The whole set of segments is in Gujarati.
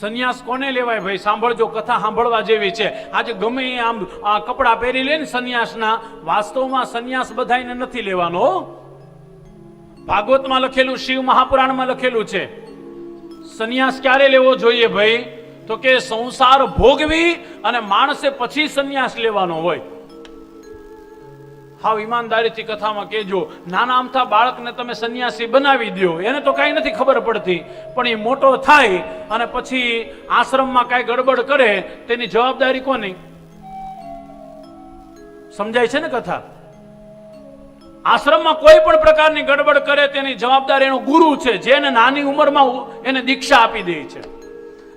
સંન્યાસ કોને લેવાય ભાઈ? સાંભળજો, કથા સાંભળવા જેવી છે. આજે ગમે એ આમ કપડાં પહેરી લે ને સંન્યાસના, વાસ્તવમાં સંન્યાસ બધાને નથી લેવાનો ભાગવતમાં લખેલું, શિવ મહાપુરાણમાં લખેલું છે. સંન્યાસ ક્યારે લેવો જોઈએ ભાઈ? તો કે સંસાર ભોગવી અને માણસે પછી સંન્યાસ લેવાનો હોય. હાવ ઈમાનદારીથી કથામાં કહેજો, નાના અમથા બાળકને તમે સંન્યાસી બનાવી દો એને તો કાંઈ નથી ખબર પડતી, પણ એ મોટો થાય અને પછી આશ્રમમાં કાંઈ ગડબડ કરે, તેની જવાબદારી કોની? સમજાય છે ને કથા? આશ્રમમાં કોઈ પણ પ્રકારની ગડબડ કરે, તેની જવાબદારી એનો ગુરુ છે જેને નાની ઉંમરમાં એને દીક્ષા આપી દે છે.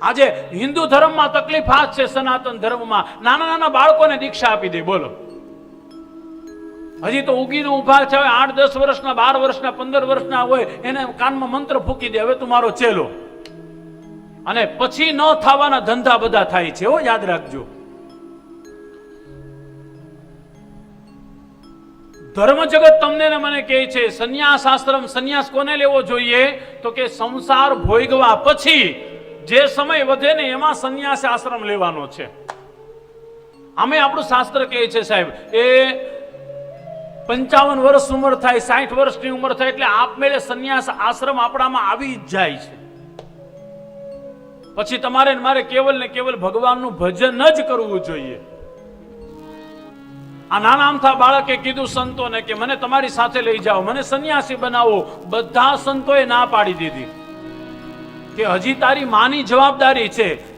આજે હિન્દુ ધર્મમાં તકલીફ આ છે, સનાતન ધર્મમાં. નાના નાના બાળકોને દીક્ષા આપી દે, બોલો. હજી તો ઉગીને ઊભા છે આઠ, દસ વર્ષના, બાર વર્ષના, પંદર વર્ષના હોય, એને કાનમાં મંત્ર ફૂકી દે, હવે તું મારો ચેલો. અને પછી ન થવાના ધંધા બધા થાય છે, હો, યાદ રાખજો. ધર્મ જગત તમને ને મને કહે છે સંન્યાસ આશ્રમ સંન્યાસ કોને લેવો જોઈએ? તો કે સંસાર ભોગવા પછી, જે સમય વધે ને એમાં સંન્યાસ આશ્રમ લેવાનો છે. આમે આપણું શાસ્ત્ર કહે છે સાહેબ, એ પંચાવન વર્ષ ઉંમર થાય, સાઠ વર્ષની ઉંમર થાય એટલે આપમેળે સંન્યાસ આશ્રમ આપણામાં આવી જ જાય છે. પછી તમારે મારે કેવલ ને કેવલ ભગવાનનું ભજન જ કરવું જોઈએ. આ નાના અમથા બાળકે કીધું સંતોને કે મને તમારી સાથે લઈ જાઓ, મને સંન્યાસી બનાવો. બધા સંતોએ ના પાડી દીધી. કે હજી તારી માની જવાબદારી છે.